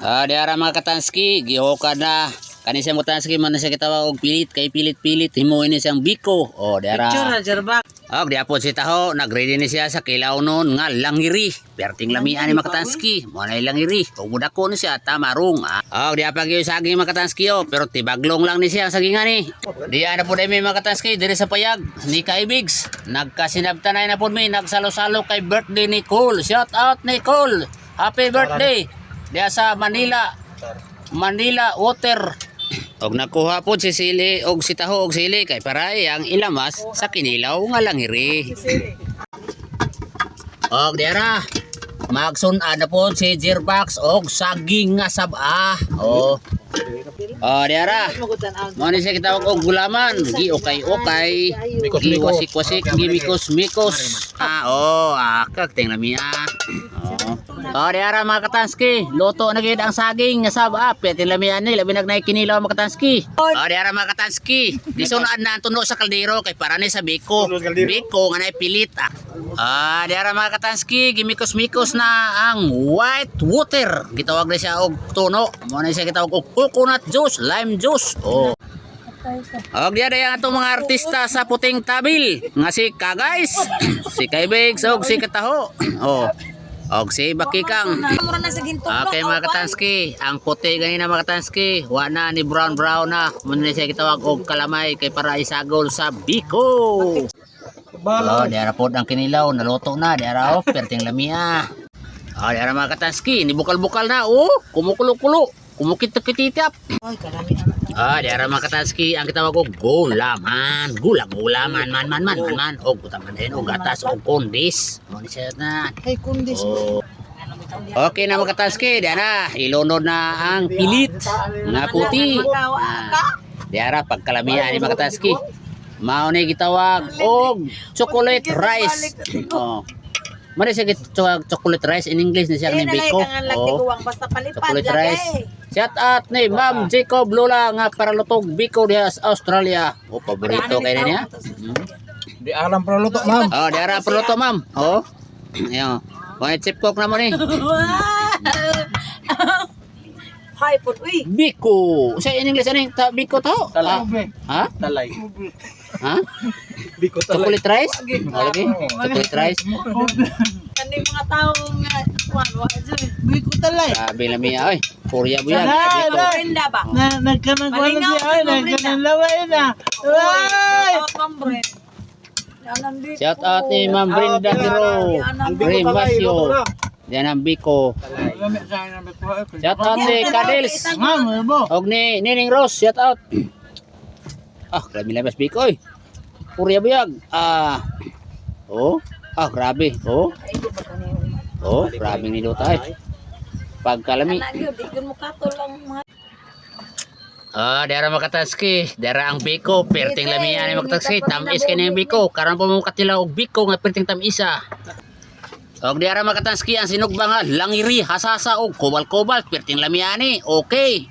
Ah, di ara mga katanski, gihoka na. Kani siya mo tanski man siya kitawa og pilit kay pilit-pilit himuin ni siyang biko. Oh, di ara. Picture Jerbak. Og di apod si taho, nagready ni siya sa kilaw noon nga langiri. Perting lamian ni makatanski, mo na langiri. Og mudako ni siya tamarong. Ah. Og di apag yung saging makatanski oh, pero tibaglong lang ni siya ang sagingan ni. Di ana po may makatanski diri sa payag ni Kaibigs. Nagkasinabtanay na po mi nagsalo-salo kay birthday ni Cole. Shout out Nicole. Happy birthday. Diya sa Manila. Manila Water. Og nakuha po si Sili og si Taho og Sili kay paray ang ilamas sa kinilaw nga langiri. Og diara magsun-an na po si Jirbax og saging nga saba. Oh. Oh diara. Mo ni siya kitawag og gulaman, gi okay okay. Gi wasik wasik, gi mikos mikos. Ah oh, ah kag lami ah. Oh, diara mga katanski, luto na gid ang saging nga saba. Pwede lamian ni labi nagnay kinilaw mga katanski. Oh, diara mga katanski. Disunod na ang tuno sa kaldero kay para ni sa biko. Biko nga nay pilit ah. Ah, diara mga katanski, gimikos-mikos na ang white water. Gitawag na siya og tuno. Mo na siya gitawag og coconut juice, lime juice. Oh. Og diya daya atong mga artista sa puting tabil nga si Kagays, si Kaibigs og si Kataho. Oh. Og si Bakikang. Na. Okay mga katanski, ang puti ganina mga katanski, wa na ni brown brown na. Muna na siya kitawag og kalamay kay para isagol sa biko. Oh, diara po ang kinilaw, naluto na, diara oh, perting lamia. Oh, diara mga katanski, ni bukal-bukal na, oh, kumukulo-kulo, kumukit-kititap. Ay, karami ang Ah, diara mga katanski, ang kitawag og gulaman, gulang-gulaman, man, man, man, man, man, og butaman din, og gatas, og kondis. Mo ni siya na. Ay, kundis. Oh. Okay na mga katanski, diara, ilunod na ang pilit nga puti. Ah, diara, pagkalamihan ni mga katanski. Mao ni gitawag og chocolate rice. Oh. Mari siya gitawag chocolate rice in English ni siya ni Biko. Oh. basta palipad. Chocolate rice. Shout out ni Ma'am Jacob Lula nga para lutog Biko diha sa Australia. O paborito kay niya. Mm. Di alam para luto, ma'am. Oh, diara pa luto ma'am. Oh. Ayo. Mga chip cook na mo ni. Hay, put. Uy, Biko. Sa in English yung ta Biko to? Ah, ha? Talay. Ha? Biko Chocolate rice? Lagi. Chocolate rice. kani mga tao nga, kuwan, wa, dyan. Uy, ko talay. Grabe na miya. Ay, Korea mo yan. Ay, Biko. Brenda ba? Na, nagkanang wala Malinaw siya, ay, nagkanang laway na. Ay! Shout out, ni Ma'am Brenda Hero. Ray Masio. Yan ang Biko. Shout out ni Kadils. Ma'am, ano? Og ni Nining Rose, shout out. Ah, grabe labas Biko oy. Korea buyag. Ah. Oh. Ah, grabe. Oh. Oh, grabe ni Dota eh. Pagkalami. Ah, dara makataski, dara ang biko, perting lamian ni makataski, tamis kini ang biko, karon pa mo katila og biko nga perting tamisa. Og dara makataski ang sinugbanga langiri, hasasa og kobal-kobal, perting lamian ni. Okay.